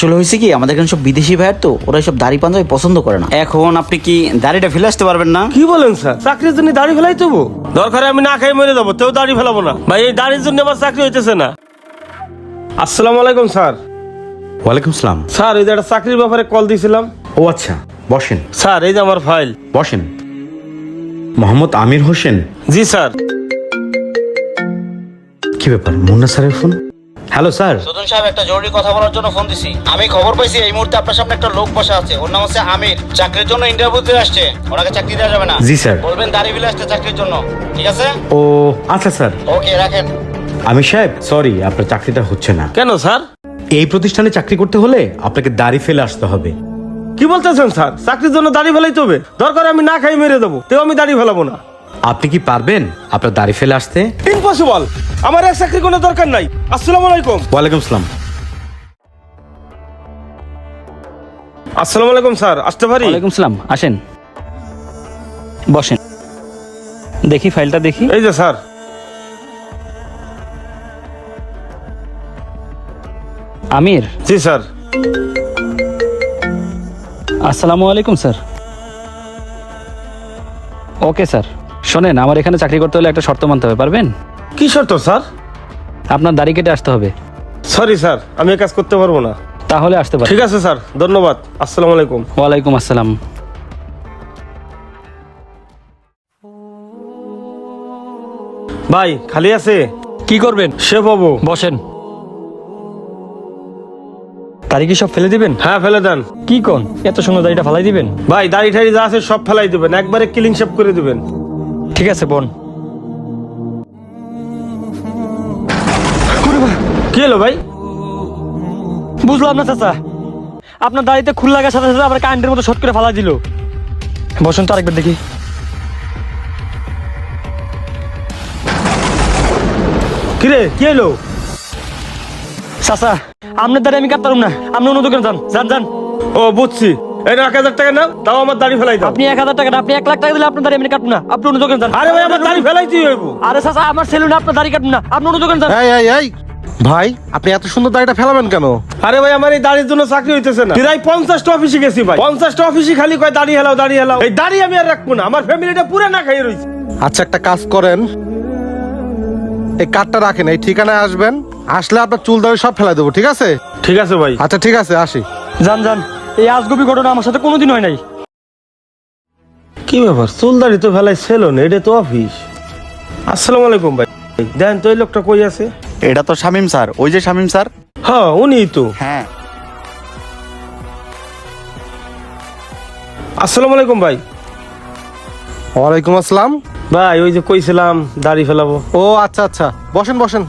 আসলে হয়েছে কি? আমাদের এখানে সব বিদেশি ভাইয়ের তো ওরা সব দাড়ি পাঞ্জাবি পছন্দ করে না। এখন আপনি কি দাড়িটা ফেলে আসতে পারবেন না? কি বলেন স্যার? চাকরির জন্য দাড়ি ফেলাই তবু দরকারে আমি না খাই মরে যাব তেও দাড়ি ফেলাবো না। ভাই এই দাড়ির জন্য আমার চাকরি হইতেছে না। আসসালামু আলাইকুম স্যার। ওয়ালাইকুম সালাম। স্যার এই যে একটা চাকরির ব্যাপারে কল দিয়েছিলাম ও আচ্ছা বসেন। স্যার এই যে আমার ফাইল। বসেন। মোহাম্মদ আমির হোসেন? জি স্যার। কি ব্যাপার মুন্না স্যারের ফোন? হ্যালো স্যার সুদন সাহেব একটা জরুরি কথা বলার জন্য ফোন দিছি। আমি খবর পাইছি এই মুহূর্তে আপনার সামনে একটা লোক বসে আছে। ওর নাম হচ্ছে আমির। চাকরির জন্য ইন্টারভিউ দিতে আসছে। ওনাকে চাকরি দেওয়া যাবে না। জি, স্যার। বলবেন দাড়ি ফেলে আসতে চাকরির জন্য। ঠিক আছে? ও আচ্ছা স্যার ওকে রাখেন। আমির সাহেব সরি আপনার চাকরিটা হচ্ছে না। কেন স্যার এই প্রতিষ্ঠানে চাকরি করতে হলে আপনাকে দাড়ি ফেলে আসতে হবে। কি বলতেছেন স্যার চাকরির জন্য দাড়ি ফেলাইতে হবে? দরকার আমি না খাই মেরে দেবো তেও আমি দাড়ি ফেলাবো না। আপনি কি পারবেন আপনার দাড়ি ফেলে আসতে? ইম্পসিবল আমার এক চাকরি কোনো দরকার নাই। আসসালামু আলাইকুম। ওয়ালাইকুম সালাম। আসসালামু আলাইকুম স্যার আসতে পারি? ওয়ালাইকুম সালাম আসেন। বসেন। দেখি ফাইলটা দেখি। এই যে স্যার। আমির? জি স্যার। আসসালামু আলাইকুম স্যার। Okay sir. শোনেন আমার এখানে চাকরি করতে হলে একটা শর্ত মানতে হবে পারবেন? কি শর্ত স্যার? আপনার দাড়ি কেটে আসতে হবে। সরি স্যার আমি এই কাজ করতে পারব না। তাহলে আসতে পারেন। ঠিক আছে স্যার ধন্যবাদ। আসসালামু আলাইকুম। ওয়ালাইকুম আসসালাম। ভাই খালি আছে? কি করবেন? সে পাবো। বসেন। দাড়ি কি সব ফেলে দিবেন? হ্যাঁ ফেলে দেন। কি কোন? এত সুন্দর দাড়িটা ফালাই দিবেন? ভাই দাড়ি ঠাড়ি যা আছে সব ফেলাই দিবেন। একবারে ক্লিন শেপ করে দিবেন। ঠিক আছে বোন। কি হলো ভাই? বুঝলাম না চাচা। আপনার দাড়িতে খুল লাগার সাথে সাথে আবার কারেন্টের মতো শট করে ফালা দিল। বসুন তো আরেকবার দেখি। কিরে কি হলো? চাচা আপনার দাঁড়িয়ে আমি কাটতাম না। আপনি অন্য দোকানে যান যান যান। ও বুঝছি। এই এক হাজার টাকা নাও তাও আমার দাড়ি ফেলাই দাও। আপনি এক হাজার টাকা না, আপনি এক লাখ টাকা দিলে আপনার দাঁড়িয়ে আমি কাটবো না। আপনি অন্য দোকানে যান। আরে ভাই আমার দাড়ি ফেলাইতেই হইব। আরে চাচা আমার সেলুনে আপনার দাড়ি কাটবো না। আপনি অন্য দোকানে যান। এই এই এই। ভাই আপনি এত সুন্দর দাড়িটা ফেলাবেন কেন? আরে ভাই আমার এই দাড়ির জন্য চাকরি হইতেছে না। প্রায় পঞ্চাশটা অফিসে গেছি ভাই। পঞ্চাশটা অফিসে খালি কয় দাড়ি হেলাও দাড়ি হেলাও। এই দাড়ি আমি আর রাখব না। আমার ফ্যামিলিটা পুরো না খাইয়ে রয়েছে আচ্ছা একটা কাজ করেন। এই কার্ডটা রাখেন এই ঠিকানায় আসবেন। আসলে আপনার চুল দাড়ি সব ফেলা দেবো ঠিক আছে? ঠিক আছে ভাই। আচ্ছা ঠিক আছে আসি। যান যান। এই আজগবি ঘটনা আমার সাথে কোনোদিন হয় নাই। কি ব্যাপার? চুল দাড়ি তো ফেলাই ছিল না এটা তো অফিস আসসালামু আলাইকুম ভাই। দেন তো এই লোকটা কই আছে? এটা তো শামিম স্যার। ওই যে শামিম স্যার? হ্যাঁ উনি তো। হ্যাঁ। আসসালামু আলাইকুম ভাই। ওয়ালাইকুম আসসালাম। ভাই ওই যে কইছিলাম দাড়ি ফেলাবো। ও আচ্ছা আচ্ছা। বসেন বসেন।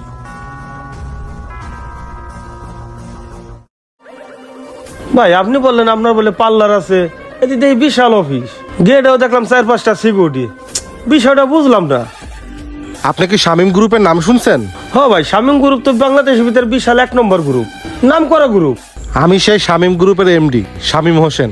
ভাই আপনি বললেন আপনার বলে পার্লার আছে। এদিকে এই বিশাল অফিস। গেটেও দেখলাম চার পাঁচটা সিকিউরিটি বিষয়টা বুঝলাম না। আপনি কি শামিম গ্রুপের নাম শুনছেন? হ ভাই শামীম গ্রুপ তো বাংলাদেশের ভিতরে বিশাল এক নম্বর গ্রুপ নাম করা গ্রুপ আমি সেই শামিম গ্রুপের এমডি শামিম হোসেন।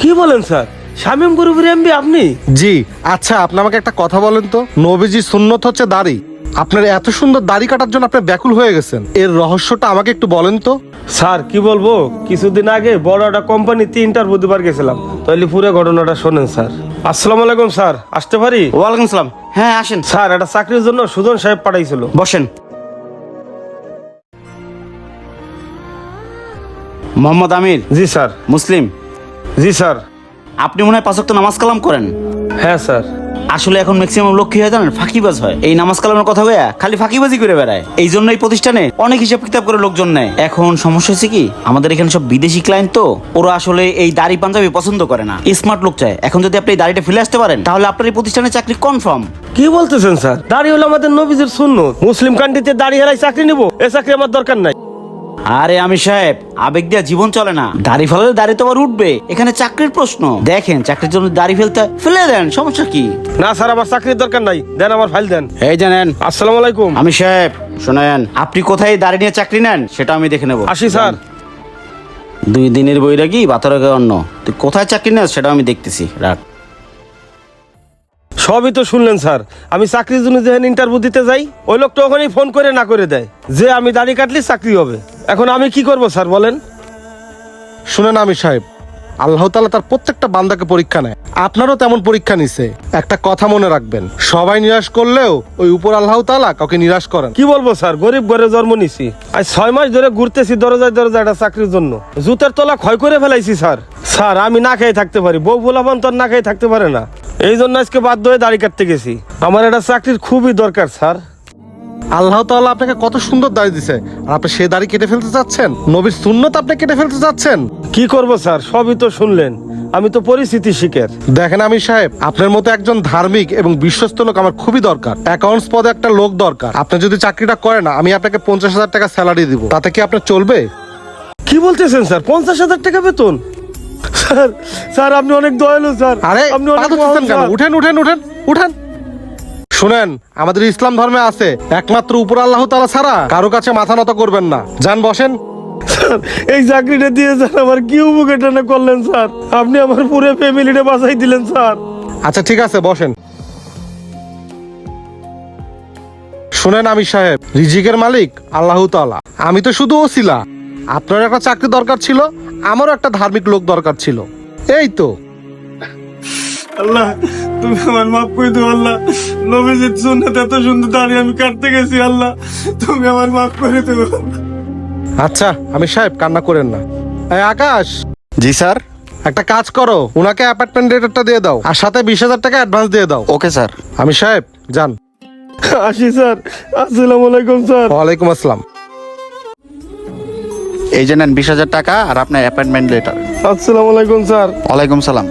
কি বলেন স্যার? শামীম গ্রুপের এমবি আপনি? জি আচ্ছা আপনি আমাকে একটা কথা বলেন তো। নবীজি সুন্নত হচ্ছে দাড়ি। আপনার এত সুন্দর দাড়ি কাটার জন্য আপনি ব্যাকুল হয়ে গেছেন। এর রহস্যটা আমাকে একটু বলেন তো। স্যার কি বলব? কিছুদিন আগে বড় একটা কোম্পানিতে ইন্টারভিউ দিবার গেছিলাম। তাহলে পুরো ঘটনাটা শোনেন স্যার। আসসালামু আলাইকুম স্যার। আসতে পারি? ওয়ালাইকুম সালাম। হ্যাঁ আসেন। স্যার একটা চাকরির জন্য সুজন সাহেব পাঠাইছিল। বসেন। মোহাম্মদ আমির। জি স্যার। মুসলিম। জি স্যার। আপনি মনে হয় পাঁচক নামাজ কালাম করেন? হ্যাঁ স্যার। আসলে এখন ম্যাক্সিমাম লোক কি হয় জানেন ফাঁকিবাজ হয়। এই নামাজ কালামের কথা হইয়া খালি ফাঁকিবাজি করে বেড়ায়। এই জন্য এই প্রতিষ্ঠানে অনেক হিসাব কিতাব করে লোকজন নেয়। এখন সমস্যা হচ্ছে কি আমাদের এখানে সব বিদেশি ক্লায়েন্ট তো ওরা আসলে এই দাড়ি পাঞ্জাবি পছন্দ করে না। স্মার্ট লোক চায়। এখন যদি আপনি এই দাড়িটা ফেলে আসতে পারেন তাহলে আপনার এই প্রতিষ্ঠানে চাকরি কনফার্ম কি বলতেছেন স্যার? দাড়ি হলো আমাদের নবীজের শূন্য মুসলিম কান্ট্রিতে দাড়ি হেলাই চাকরি নিবো এ চাকরি আমার দরকার নাই। আরে আমি সাহেব আবেগ দিয়া জীবন চলে না। দাড়ি ফেলালে দাড়ি তো আবার উঠবে এখানে চাকরির প্রশ্ন। দেখেন চাকরির জন্য দাড়ি ফেলতে ফেলে দেন সমস্যা কি? না স্যার আমার চাকরির দরকার নাই। দেন আমার ফাইল দেন। এই জানেন আসসালামু আলাইকুম। আমি সাহেব শোনেন আপনি কোথায় দাড়ি নিয়ে চাকরি নেন? সেটা আমি দেখে নেব। আসি স্যার। দুই দিনের বৈরাগী বাতরকে অন্য তুই কোথায় চাকরি নেস সেটা আমি দেখতেছি। রাখ। সবই তো শুনলেন স্যার। আমি চাকরির জন্য যেখানে ইন্টারভিউ দিতে যাই ওই লোকটা ওখানেই ফোন করে না করে দেয়। যে আমি দাড়ি কাটলে চাকরি হবে। এখন আমি কি করব স্যার বলেন? শুনেন আমি সাহেব আল্লাহ তালা তার প্রত্যেকটা বান্দাকে পরীক্ষা নেয়। আপনারও তেমন পরীক্ষা নিছে। একটা কথা মনে রাখবেন সবাই নিরাশ করলেও ওই উপর আল্লাহ তালা কাউকে নিরাশ করেন। কি বলব স্যার গরিব ঘরে জন্ম নিছি। আজ ছয় মাস ধরে ঘুরতেছি দরজায় দরজায় একটা চাকরির জন্য। জুতের তলা ক্ষয় করে ফেলাইছি স্যার। স্যার আমি না খেয়ে থাকতে পারি। বউ ভোলাবান তো আর না খেয়ে থাকতে পারে না। এই জন্য আজকে বাধ্য হয়ে দাড়ি কাটতে গেছি। আমার একটা চাকরির খুবই দরকার স্যার। আল্লাহ তাআলা আপনাকে কত সুন্দর দাড়ি দিছে। আর আপনি সেই দাড়ি কেটে ফেলতে চাচ্ছেন? নবীর সুন্নত আপনি কেটে ফেলতে চাচ্ছেন? কি করব স্যার? সবই তো শুনলেন। আমি তো পরিস্থিতি শিকার। দেখেন আমি সাহেব আপনার মতো একজন ধার্মিক এবং বিশ্বস্ত লোক আমার খুবই দরকার। অ্যাকাউন্টস পদে একটা লোক দরকার। আপনি যদি চাকরিটা করেন আমি আপনাকে পঞ্চাশ হাজার টাকা স্যালারি দিব। তাতে কি আপনার চলবে? কি বলতেছেন স্যার? পঞ্চাশ হাজার টাকা বেতন? স্যার স্যার আপনি অনেক দয়ালু স্যার। আরে আপনি অনেক উঠেন উঠেন উঠেন উঠেন। শুনেন আমাদের ইসলাম ধর্মে আছে একমাত্র উপর আল্লাহ তালা ছাড়া কারও কাছে মাথা নত করবেন না। যান বসেন। এই চাকরিটা দিয়ে স্যার আমার কি উপকারটা না করলেন স্যার? আপনি আমার পুরো ফ্যামিলিটা বাঁচাই দিলেন স্যার। আচ্ছা ঠিক আছে বসেন। শুনেন আমি সাহেব রিজিকের মালিক আল্লাহ তাআলা। আমি তো শুধু ওসিলা। আপনার একটা চাকরি দরকার ছিল আমারও একটা ধার্মিক লোক দরকার ছিল। এই তো। আল্লাহ তুমি আমার মাফ করে দিও আল্লাহ। নবীজির সুন্নাত এত সুন্দর দাঁড়িয়ে আমি কাটতে গেছি আল্লাহ। তুমি আমার মাফ করে দিও আচ্ছা আমি সাহেব কান্না করেন না। এই আকাশ। জি স্যার। একটা কাজ করো ওনাকে অ্যাপার্টমেন্ট রেটটা দিয়ে দাও আর সাথে বিশ হাজার টাকা অ্যাডভান্স দিয়ে দাও। Okay sir. আমি সাহেব যান। আসি স্যার। আসসালামু আলাইকুম স্যার। ওয়ালাইকুম আসসালাম। এই যে নেন বিশ হাজার টাকা আর আপনার অ্যাপয়েন্টমেন্ট লেটার আসসালামু আলাইকুম স্যার। ওয়ালাইকুম সালাম।